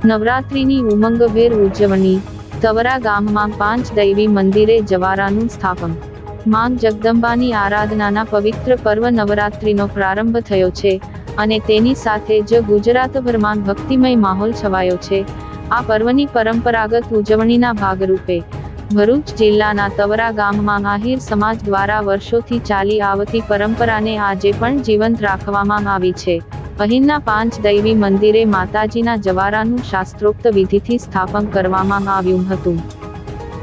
નવરાત્રિની ઉમંગભેર ઉજવણી, તવરા ગામમાં પાંચ દૈવી મંદિરે જવારાનું સ્થાપન. માં જગદંબાની આરાધનાના પવિત્ર પર્વ નવરાત્રિનો પ્રારંભ થયો છે અને તેની સાથે જ ગુજરાતભરમાં ભક્તિમય માહોલ છવાયો છે. આ પર્વની પરંપરાગત ઉજવણીના ભાગરૂપે, ભરૂચ જિલ્લાના તવરા ગામમાં આહિર સમાજ દ્વારા વર્ષોથી ચાલી આવતી પરંપરાને આજે પણ જીવંત રાખવામાં આવી છે. અહીંના પાંચ દૈવી મંદિરે માતાજીના જવારાનું શાસ્ત્રોક્ત વિધિથી સ્થાપન કરવામાં આવ્યું હતું.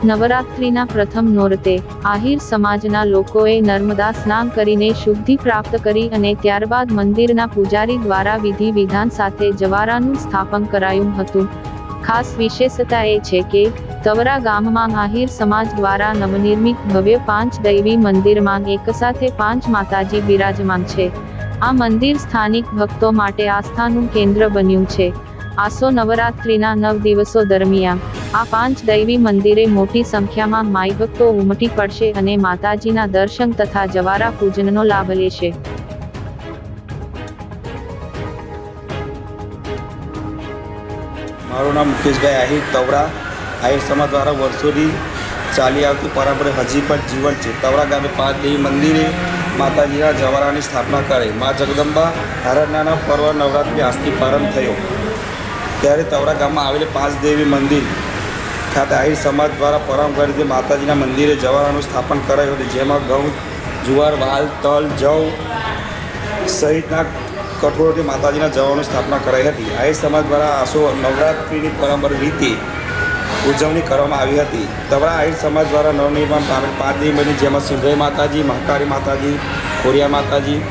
નવરાત્રિના પ્રથમ નોરતે આહિર સમાજના લોકોએ નર્મદા સ્નાન કરીને શુદ્ધિ પ્રાપ્ત કરી અને ત્યારબાદ મંદિરના પૂજારી દ્વારા વિધિ વિધાન સાથે જવારાનું સ્થાપન કરાયું હતું. ખાસ વિશેષતા એ છે કે, તવરા ગામમાં આહિર સમાજ દ્વારા નવનિર્મિત ભવ્ય પાંચ દૈવી મંદિરમાં એકસાથે પાંચ માતાજી બિરાજમાન છે. આ મંદિર સ્થાનિક ભક્તો માટે આસ્થાનું કેન્દ્ર બન્યું છે. આસો નવરાત્રિના નવ દિવસો દરમિયાન, આ પાંચ દૈવી મંદિરે મોટી સંખ્યામાં માઈ ભક્તો ઉમટી પડશે અને માતાજીના દર્શન તથા જવારા પૂજનનો લાભ લેશે. મારું નામ મુકેશભાઈ આહિર તવરા. આહિર સમાજ દ્વારા વર્ષોથી ચાલી આવતી પરંપરા હજી પણ જીવન છે. તવરા ગામે પાંચ દેવી મંદિરે માતાજીના જવારાની સ્થાપના કરી. મા જગદંબા આરાધનાના પર્વ નવરાત્રિ આજથી પ્રારંભ થયો. ત્યારે તવરા ગામમાં આવેલી પાંચ દેવી મંદિર ખાતે આહિર સમાજ દ્વારા પરંપરા રીતે માતાજીના મંદિરે જવારાનું સ્થાપન કરાયું હતું, જેમાં ઘઉં, જુવાર, વાલ, તલ, જવ સહિતના કઠોળથી માતાજીના જવાનું સ્થાપના કરાઈ હતી. આહિર સમાજ દ્વારા આસો નવરાત્રિની પરંપરા રીતે ઉજવણી કરવામાં આવી હતી. તવરા આહિર સમાજ દ્વારા નવનિર્માણ પામેલ પાંચ બની, જેમાં સુંદરી માતાજી, મહાકાળી માતાજી, કોરિયા માતાજી,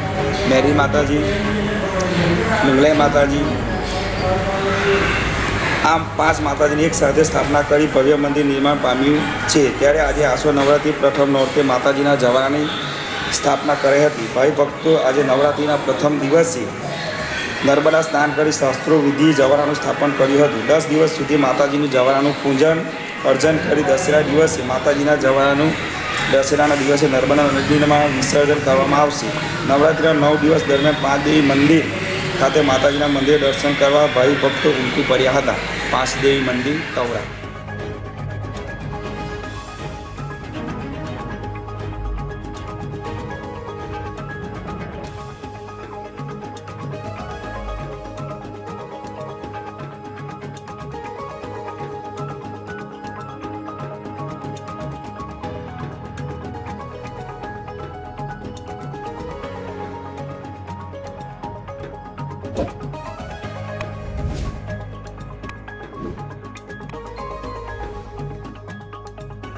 મેરી માતાજી, મંગલાઈ માતાજી, આમ પાંચ માતાજીની એક સાથે સ્થાપના કરી ભવ્ય મંદિર નિર્માણ પામ્યું છે. ત્યારે આજે આસો નવરાત્રિ પ્રથમ નોરતે માતાજીના જવાની સ્થાપના કરાઈ હતી. ભાઈ ભક્તો આજે નવરાત્રિના પ્રથમ દિવસે નર્મદા સ્નાન કરી શાસ્ત્રો, વિધિ, જવારાનું સ્થાપન કર્યું હતું. દસ દિવસ સુધી માતાજીનું જવારાનું પૂજન અર્જન કરી દશેરા દિવસે માતાજીના જવારાનું દશેરાના દિવસે નર્મદા નદીમાં વિસર્જન કરવામાં આવશે. નવરાત્રિના નવ દિવસ દરમિયાન પાંચ દેવી મંદિર ખાતે માતાજીના મંદિરે દર્શન કરવા ભાઈ ભક્તો ઉમટી પડ્યા હતા. પાંચ દેવી મંદિર, તવરા.